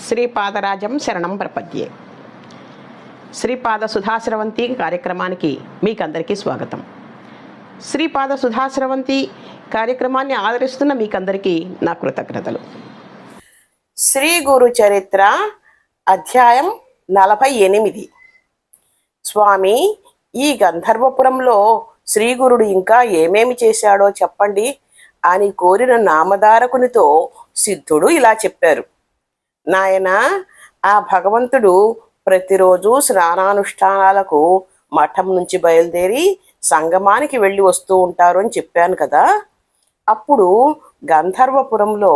శ్రీపాదరాజం శరణం ప్రపద్యే. శ్రీపాద సుధాశ్రవంతి కార్యక్రమానికి మీకందరికీ స్వాగతం. శ్రీపాద సుధాశ్రవంతి కార్యక్రమాన్ని ఆదరిస్తున్న మీకందరికీ నా కృతజ్ఞతలు. శ్రీ గురు చరిత్ర అధ్యాయం నలభై ఎనిమిది. స్వామి ఈ గంధర్వపురంలో శ్రీగురుడు ఇంకా ఏమేమి చేశాడో చెప్పండి అని కోరిన నామధారకునితో సిద్ధుడు ఇలా చెప్పారు. నాయన ఆ భగవంతుడు ప్రతిరోజు స్నానానుష్ఠానాలకు మఠం నుంచి బయలుదేరి సంగమానికి వెళ్ళి వస్తూ ఉంటారు అని చెప్పాను కదా. అప్పుడు గంధర్వపురంలో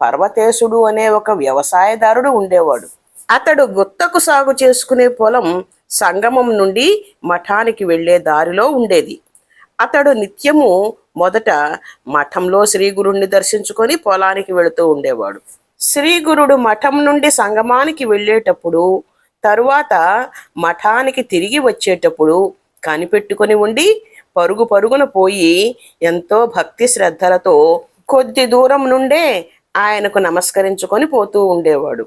పర్వతేశుడు అనే ఒక వ్యవసాయదారుడు ఉండేవాడు. అతడు గుత్తకు సాగు చేసుకునే పొలం సంగమం నుండి మఠానికి వెళ్ళే దారిలో ఉండేది. అతడు నిత్యము మొదట మఠంలో శ్రీగురుణ్ణి దర్శించుకొని పొలానికి వెళుతూ ఉండేవాడు. శ్రీగురుడు మఠం నుండి సంగమానికి వెళ్ళేటప్పుడు తరువాత మఠానికి తిరిగి వచ్చేటప్పుడు కనిపెట్టుకొని ఉండి పరుగు పరుగున పోయి ఎంతో భక్తి శ్రద్ధలతో కొద్ది దూరం నుండే ఆయనకు నమస్కరించుకొని పోతూ ఉండేవాడు.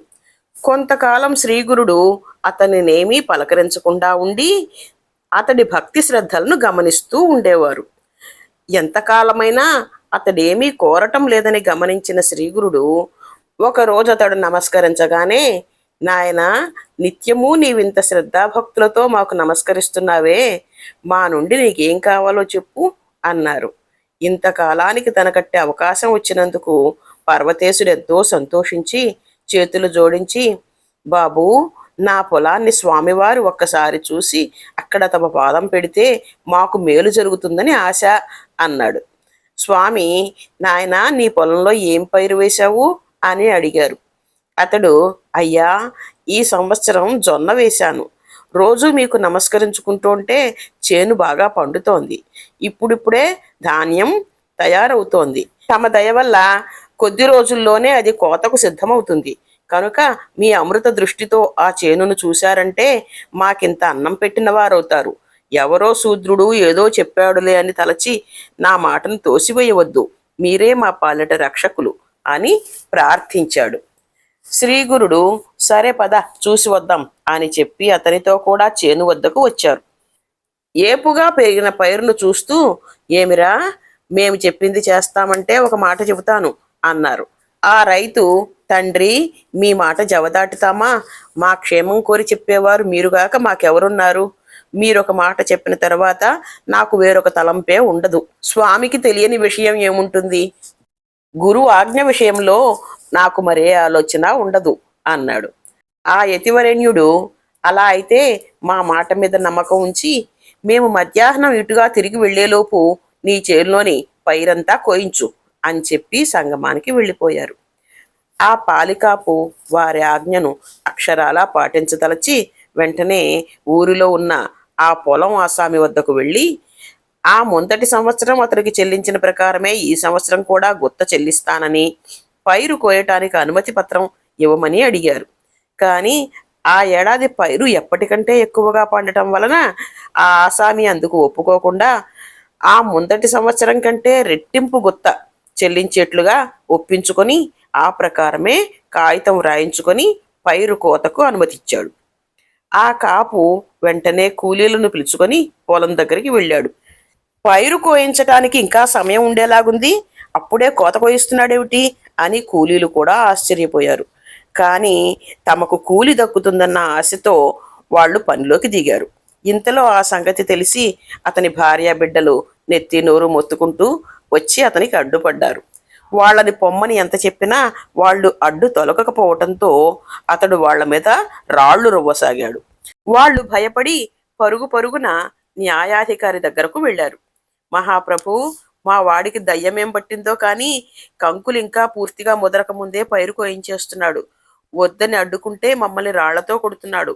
కొంతకాలం శ్రీగురుడు అతనినేమీ పలకరించకుండా ఉండి అతడి భక్తి శ్రద్ధలను గమనిస్తూ ఉండేవారు. ఎంతకాలమైనా అతడేమీ కోరటం లేదని గమనించిన శ్రీగురుడు ఒకరోజు అతడు నమస్కరించగానే నాయన నిత్యము నీవింత శ్రద్ధాభక్తులతో మాకు నమస్కరిస్తున్నావే మా నుండి నీకేం కావాలో చెప్పు అన్నారు. ఇంతకాలానికి తనకట్టే అవకాశం వచ్చినందుకు పర్వతేశుడు ఎంతో సంతోషించి చేతులు జోడించి బాబు నా పొలాన్ని స్వామివారు ఒక్కసారి చూసి అక్కడ తమ పాదం పెడితే మాకు మేలు జరుగుతుందని ఆశ అన్నాడు. స్వామి నాయన నీ పొలంలో ఏం పైరు వేశావు? అని అడిగారు. అతడు అయ్యా ఈ సంవత్సరం జొన్న వేశాను. రోజు మీకు నమస్కరించుకుంటుంటే చేను బాగా పండుతోంది. ఇప్పుడిప్పుడే ధాన్యం తయారవుతోంది. తమ దయ వల్ల కొద్ది రోజుల్లోనే అది కోతకు సిద్ధమవుతుంది. కనుక మీ అమృత దృష్టితో ఆ చేనును చూశారంటే మాకింత అన్నం పెట్టిన వారవుతారు. ఎవరో శూద్రుడు ఏదో చెప్పాడులే అని తలచి నా మాటను తోసివేయవద్దు. మీరే మా పాలట రక్షకులు. అని ప్రార్థించాడు. శ్రీగురుడు సరే పద చూసి వద్దాం అని చెప్పి అతనితో కూడా చేను వద్దకు వచ్చారు. ఏపుగా పెరిగిన పైరును చూస్తూ ఏమిరా మేము చెప్పింది చేస్తామంటే ఒక మాట చెబుతాను అన్నారు. ఆ రైతు తండ్రి మీ మాట జవదాటుతామా? మా క్షేమం కోరి చెప్పేవారు మీరుగాక మాకెవరున్నారు? మీరొక మాట చెప్పిన తర్వాత నాకు వేరొక తలంపే ఉండదు. స్వామికి తెలియని విషయం ఏముంటుంది? గురువు ఆజ్ఞ విషయంలో నాకు మరే ఆలోచన ఉండదు అన్నాడు. ఆ యతివరేణ్యుడు అలా అయితే మా మాట మీద నమ్మకం ఉంచి మేము మధ్యాహ్నం ఇటుగా తిరిగి వెళ్ళేలోపు నీ చేరులోని పైరంతా కోయించు అని చెప్పి సంగమానికి వెళ్ళిపోయారు. ఆ పాలికాపు వారి ఆజ్ఞను అక్షరాలా పాటించదలచి వెంటనే ఊరిలో ఉన్న ఆ పొలం ఆసామి వద్దకు వెళ్ళి ఆ మొదటి సంవత్సరం అతనికి చెల్లించిన ప్రకారమే ఈ సంవత్సరం కూడా గుత్త చెల్లిస్తానని పైరు కోయటానికి అనుమతి పత్రం ఇవ్వమని అడిగారు. కానీ ఆ ఏడాది పైరు ఎప్పటికంటే ఎక్కువగా పండటం వలన ఆ ఆసామి అందుకు ఒప్పుకోకుండా ఆ ముందటి సంవత్సరం కంటే రెట్టింపు గుత్త చెల్లించేట్లుగా ఒప్పించుకొని ఆ ప్రకారమే కాగితం రాయించుకొని పైరు కోతకు అనుమతిచ్చాడు. ఆ కాపు వెంటనే కూలీలను పిలుచుకొని పొలం దగ్గరికి వెళ్ళాడు. పైరు కోయించటానికి ఇంకా సమయం ఉండేలాగుంది. అప్పుడే కోత కోయిస్తున్నాడేమిటి? అని కూలీలు కూడా ఆశ్చర్యపోయారు. కానీ తమకు కూలి దక్కుతుందన్న ఆశతో వాళ్ళు పనిలోకి దిగారు. ఇంతలో ఆ సంగతి తెలిసి అతని భార్యా బిడ్డలు నెత్తి నోరు మొత్తుకుంటూ వచ్చి అతనికి అడ్డుపడ్డారు. వాళ్ళని పొమ్మని ఎంత చెప్పినా వాళ్ళు అడ్డు తొలగకపోవటంతో అతడు వాళ్ళ మీద రాళ్ళు రువ్వసాగాడు. వాళ్ళు భయపడి పరుగు పరుగున న్యాయాధికారి దగ్గరకు వెళ్ళారు. మహాప్రభు మా వాడికి దయ్యమేం పట్టిందో కానీ కంకులు ఇంకా పూర్తిగా ముదరక ముందే పైరు కోయించేస్తున్నాడు వద్దని అడ్డుకుంటే మమ్మల్ని రాళ్ళతో కొడుతున్నాడు.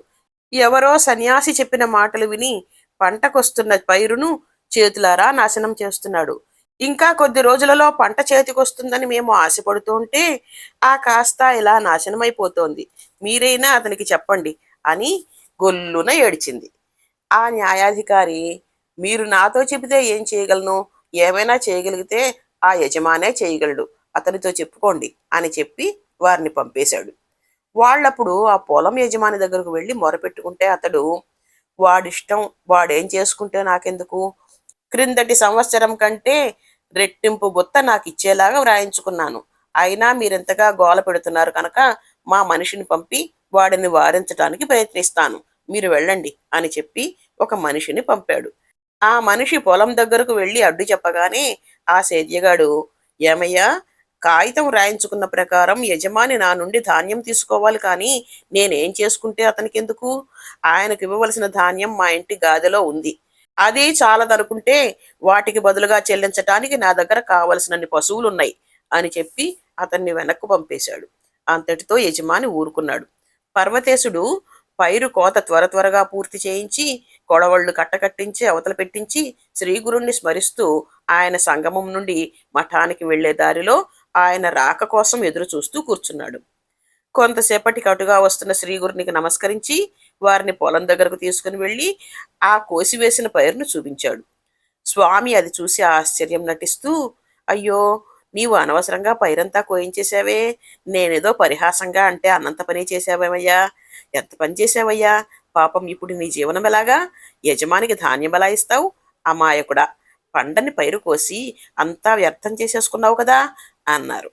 ఎవరో సన్యాసి చెప్పిన మాటలు విని పంటకొస్తున్న పైరును చేతులారా నాశనం చేస్తున్నాడు. ఇంకా కొద్ది రోజులలో పంట చేతికొస్తుందని మేము ఆశపడుతుంటే ఆ కాస్త ఇలా నాశనమైపోతోంది. మీరైనా అతనికి చెప్పండి అని గొల్లున ఏడిచింది. ఆ న్యాయాధికారి మీరు నాతో చెబితే ఏం చేయగలను? ఏమైనా చేయగలిగితే ఆ యజమానే చేయగలడు. అతనితో చెప్పుకోండి అని చెప్పి వారిని పంపేశాడు. వాళ్ళప్పుడు ఆ పొలం యజమాని దగ్గరకు వెళ్ళి మొరపెట్టుకుంటే అతడు వాడిష్టం వాడేం చేసుకుంటే నాకెందుకు? క్రిందటి సంవత్సరం కంటే రెట్టింపు గుత్త నాకు ఇచ్చేలాగా వ్రాయించుకున్నాను. అయినా మీరెంతగా గోల పెడుతున్నారు కనుక మా మనిషిని పంపి వాడిని వారించడానికి ప్రయత్నిస్తాను. మీరు వెళ్ళండి అని చెప్పి ఒక మనిషిని పంపాడు. ఆ మనిషి పొలం దగ్గరకు వెళ్ళి అడ్డు చెప్పగానే ఆ సేద్యగాడు ఏమయ్యా కాగితం రాయించుకున్న ప్రకారం యజమాని నా నుండి ధాన్యం తీసుకోవాలి కానీ నేనేం చేసుకుంటే అతనికి ఎందుకు ఆయనకు ఇవ్వవలసిన ధాన్యం మా ఇంటి గాదిలో ఉంది. అది చాలదనుకుంటే వాటికి బదులుగా చెల్లించటానికి నా దగ్గర కావలసినన్ని పశువులున్నాయి అని చెప్పి అతన్ని వెనక్కు పంపేశాడు. అంతటితో యజమాని ఊరుకున్నాడు. పర్వతేశుడు పైరు కోత త్వర త్వరగా పూర్తి చేయించి కొడవళ్ళు కట్టకట్టించి అవతల పెట్టించి శ్రీగురుణ్ణి స్మరిస్తూ ఆయన సంగమం నుండి మఠానికి వెళ్ళే దారిలో ఆయన రాక కోసం ఎదురు చూస్తూ కూర్చున్నాడు. కొంతసేపటికి అటుగా వస్తున్న శ్రీగురునికి నమస్కరించి వారిని పొలం దగ్గరకు తీసుకుని వెళ్ళి ఆ కోసివేసిన పైరును చూపించాడు. స్వామి అది చూసి ఆశ్చర్యం నటిస్తూ అయ్యో నీవు అనవసరంగా పైరంతా కోయించేశావే. నేనేదో పరిహాసంగా అంటే అన్నంత పని చేసావేమయ్యా ఎంత పని చేసావయ్యా పాపం ఇప్పుడు నీ జీవనం ఎలాగా? యజమానికి ధాన్యం ఎలా ఇస్తావు? అమాయకుడా పండని పైరు కోసి అంతా వ్యర్థం చేసేసుకున్నావు కదా? అన్నారు.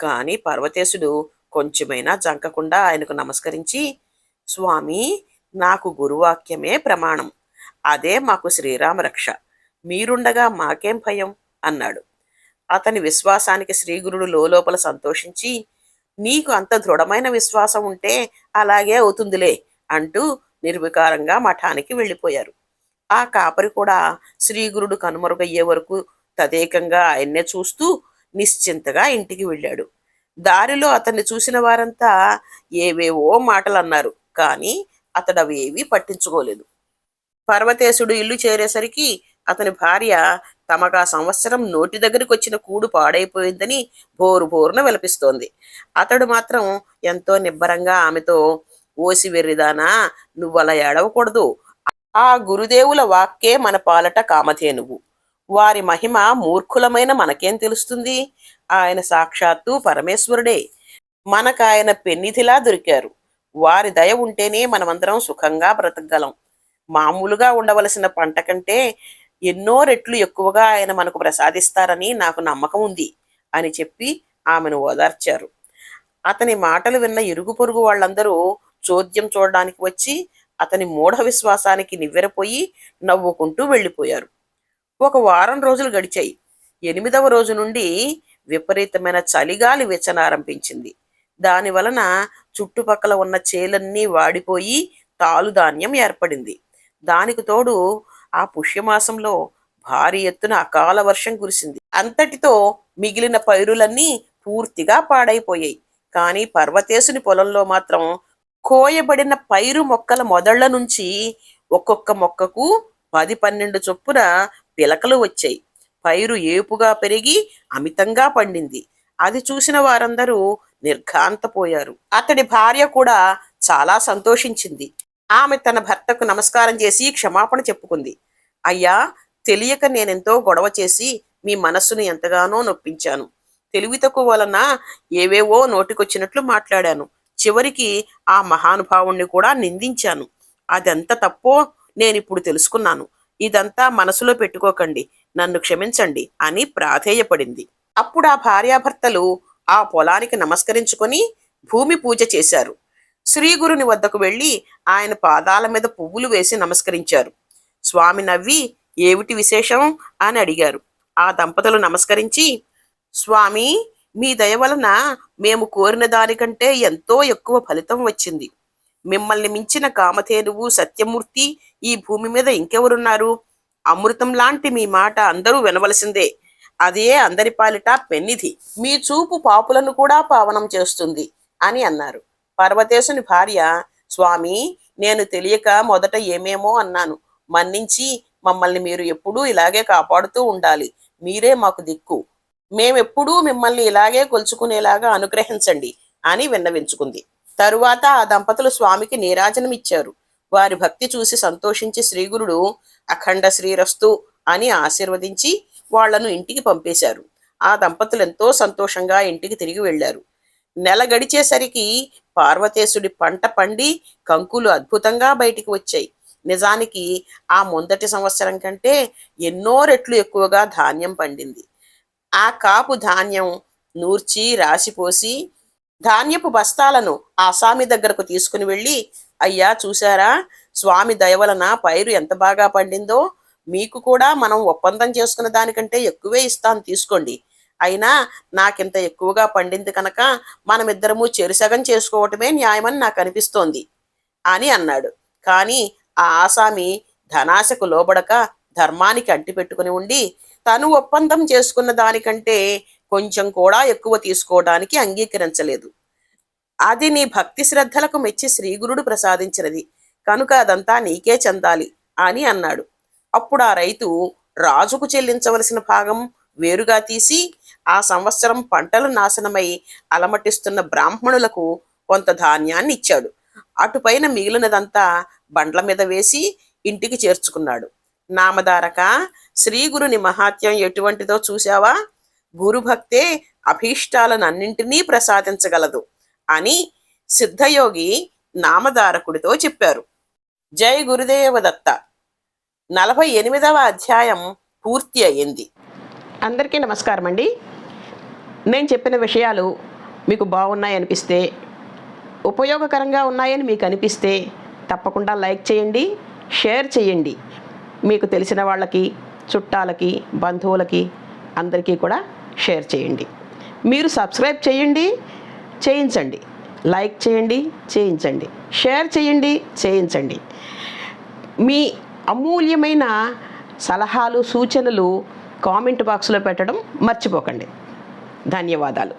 కానీ పర్వతేశుడు కొంచెమైనా జంకకుండా ఆయనకు నమస్కరించి స్వామి నాకు గురువాక్యమే ప్రమాణం. అదే మాకు శ్రీరామ రక్ష. మీరుండగా మాకేం భయం? అన్నాడు. అతని విశ్వాసానికి శ్రీగురుడు లోపల సంతోషించి నీకు అంత దృఢమైన విశ్వాసం ఉంటే అలాగే అవుతుందిలే అంటూ నిర్వికారంగా మఠానికి వెళ్ళిపోయారు. ఆ కాపరి కూడా శ్రీగురుడు కనుమరుగయ్యే వరకు తదేకంగా ఆయన్నే చూస్తూ నిశ్చింతగా ఇంటికి వెళ్ళాడు. దారిలో అతన్ని చూసిన వారంతా ఏవేవో మాటలు అన్నారు కానీ అతడు అవేవీ పట్టించుకోలేదు. పర్వతేశుడు ఇల్లు చేరేసరికి అతని భార్య తమకు ఆ సంవత్సరం నోటి దగ్గరికి వచ్చిన కూడు పాడైపోయిందని బోరు బోరున విలపిస్తోంది. అతడు మాత్రం ఎంతో నిబ్బరంగా ఆమెతో ఓసి వెర్రిదానా నువ్వలా ఏడవకూడదు. ఆ గురుదేవుల వాక్కే మన పాలట కామధేనువు వారి మహిమ మూర్ఖులమైన మనకేం తెలుస్తుంది? ఆయన సాక్షాత్తు పరమేశ్వరుడే. మనకాయన పెన్నిధిలా దొరికారు. వారి దయ ఉంటేనే మనమందరం సుఖంగా బ్రతకగలం. మామూలుగా ఉండవలసిన పంట కంటే ఎన్నో రెట్లు ఎక్కువగా ఆయన మనకు ప్రసాదిస్తారని నాకు నమ్మకం ఉంది అని చెప్పి ఆమెను ఓదార్చారు. అతని మాటలు విన్న ఇరుగు పొరుగు వాళ్ళందరూ చోద్యం చూడడానికి వచ్చి అతని మూఢ విశ్వాసానికి నివ్వెరపోయి నవ్వుకుంటూ వెళ్ళిపోయారు. ఒక వారం రోజులు గడిచాయి. ఎనిమిదవ రోజు నుండి విపరీతమైన చలిగాలి వెచ్చనారంభించింది దాని వలన చుట్టుపక్కల ఉన్న చేలన్నీ వాడిపోయి తాలుధాన్యం ఏర్పడింది. దానికి తోడు ఆ పుష్యమాసంలో భారీ ఎత్తున అకాల వర్షం కురిసింది. అంతటితో మిగిలిన పైరులన్నీ పూర్తిగా పాడైపోయాయి. కానీ పర్వతేశుని పొలంలో మాత్రం కోయబడిన పైరు మొక్కల మొదళ్ళ నుంచి ఒక్కొక్క మొక్కకు పది పన్నెండు చొప్పున పిలకలు వచ్చాయి. పైరు ఏపుగా పెరిగి అమితంగా పండింది. అది చూసిన వారందరూ నిర్ఘాంతపోయారు. అతడి భార్య కూడా చాలా సంతోషించింది. ఆమె తన భర్తకు నమస్కారం చేసి క్షమాపణ చెప్పుకుంది. అయ్యా తెలియక నేనెంతో గొడవ చేసి మీ మనస్సును ఎంతగానో నొప్పించాను. తెలివి తక్కువ వలన ఏవేవో నోటికొచ్చినట్లు మాట్లాడాను. చివరికి ఆ మహానుభావుణ్ణి కూడా నిందించాను. అదెంత తప్పో నేనిప్పుడు తెలుసుకున్నాను. ఇదంతా మనసులో పెట్టుకోకండి. నన్ను క్షమించండి అని ప్రాధేయపడింది. అప్పుడు ఆ భార్యాభర్తలు ఆ పొలానికి నమస్కరించుకొని భూమి పూజ చేశారు. శ్రీగురుని వద్దకు వెళ్ళి ఆయన పాదాల మీద పువ్వులు వేసి నమస్కరించారు. స్వామి నవ్వి ఏమిటి విశేషం? అని అడిగారు. ఆ దంపతులు నమస్కరించి స్వామి మీ దయ వలన మేము కోరిన దానికంటే ఎంతో ఎక్కువ ఫలితం వచ్చింది. మిమ్మల్ని మించిన కామధేనువు సత్యమూర్తి ఈ భూమి మీద ఇంకెవరున్నారు? అమృతం లాంటి మీ మాట అందరూ వినవలసిందే. అదే అందరి పాలిట పెన్నిధి. మీ చూపు పాపులను కూడా పావనం చేస్తుంది అని అన్నారు. పర్వతేశుని భార్య స్వామి నేను తెలియక మొదట ఏమేమో అన్నాను. మన్నించి మమ్మల్ని మీరు ఎప్పుడూ ఇలాగే కాపాడుతూ ఉండాలి. మీరే మాకు దిక్కు. మేమెప్పుడూ మిమ్మల్ని ఇలాగే కొలుచుకునేలాగా అనుగ్రహించండి అని విన్నవించుకుంది. తరువాత ఆ దంపతులు స్వామికి నీరాజనమిచ్చారు. వారి భక్తి చూసి సంతోషించి శ్రీగురుడు అఖండ శ్రీరస్తు అని ఆశీర్వదించి వాళ్ళను ఇంటికి పంపేశారు. ఆ దంపతులు ఎంతో సంతోషంగా ఇంటికి తిరిగి వెళ్ళారు నెల గడిచేసరికి పార్వతేశుడి పంట పండి కంకులు అద్భుతంగా బయటికి వచ్చాయి. నిజానికి ఆ మొదటి సంవత్సరం కంటే ఎన్నో రెట్లు ఎక్కువగా ధాన్యం పండింది. ఆ కాపు ధాన్యం నూర్చి రాసిపోసి ధాన్యపు బస్తాలను ఆ స్వామి దగ్గరకు తీసుకుని వెళ్ళి అయ్యా చూసారా స్వామి దయవలన పైరు ఎంత బాగా పండిందో? మీకు కూడా మనం ఒప్పందం చేసుకున్న దానికంటే ఎక్కువే ఇస్తాను తీసుకోండి. అయినా నాకింత ఎక్కువగా పండింది కనుక మనమిద్దరము చెరుసగం చేసుకోవటమే న్యాయమని నాకు అనిపిస్తోంది అని అన్నాడు. కానీ ఆ ఆసామి ధనాశకు లోబడక ధర్మానికి అంటిపెట్టుకుని ఉండి తను ఒప్పందం చేసుకున్న దానికంటే కొంచెం కూడా ఎక్కువ తీసుకోవడానికి అంగీకరించలేదు. అది నీ భక్తి శ్రద్ధలకు మెచ్చి శ్రీగురుడు ప్రసాదించినది. కనుక అదంతా నీకే చెందాలి అని అన్నాడు. అప్పుడు ఆ రైతు రాజుకు చెల్లించవలసిన భాగం వేరుగా తీసి ఆ సంవత్సరం పంటలు నాశనమై అలమటిస్తున్న బ్రాహ్మణులకు కొంత ధాన్యాన్ని ఇచ్చాడు. అటుపైన మిగిలినదంతా బండ్ల మీద వేసి ఇంటికి చేర్చుకున్నాడు. నామధారక శ్రీ గురుని మహాత్యం ఎటువంటిదో చూశావా? గురుభక్తే అభీష్టాలను అన్నింటినీ ప్రసాదించగలదు అని సిద్ధయోగి నామధారకుడితో చెప్పారు. జై గురుదేవ దత్త నలభై ఎనిమిదవ అధ్యాయం పూర్తి అయ్యింది అందరికీ నమస్కారం అండి. నేను చెప్పిన విషయాలు మీకు బాగున్నాయి అనిపిస్తే ఉపయోగకరంగా ఉన్నాయని మీకు అనిపిస్తే తప్పకుండా లైక్ చేయండి షేర్ చేయండి. మీకు తెలిసిన వాళ్ళకి చుట్టాలకి బంధువులకి అందరికీ కూడా షేర్ చేయండి. మీరు సబ్స్క్రైబ్ చేయండి చేయించండి. లైక్ చేయండి చేయించండి. షేర్ చేయండి చేయించండి. మీ అమూల్యమైన సలహాలు సూచనలు కామెంట్ బాక్స్లో పెట్టడం మర్చిపోకండి. ధన్యవాదాలు.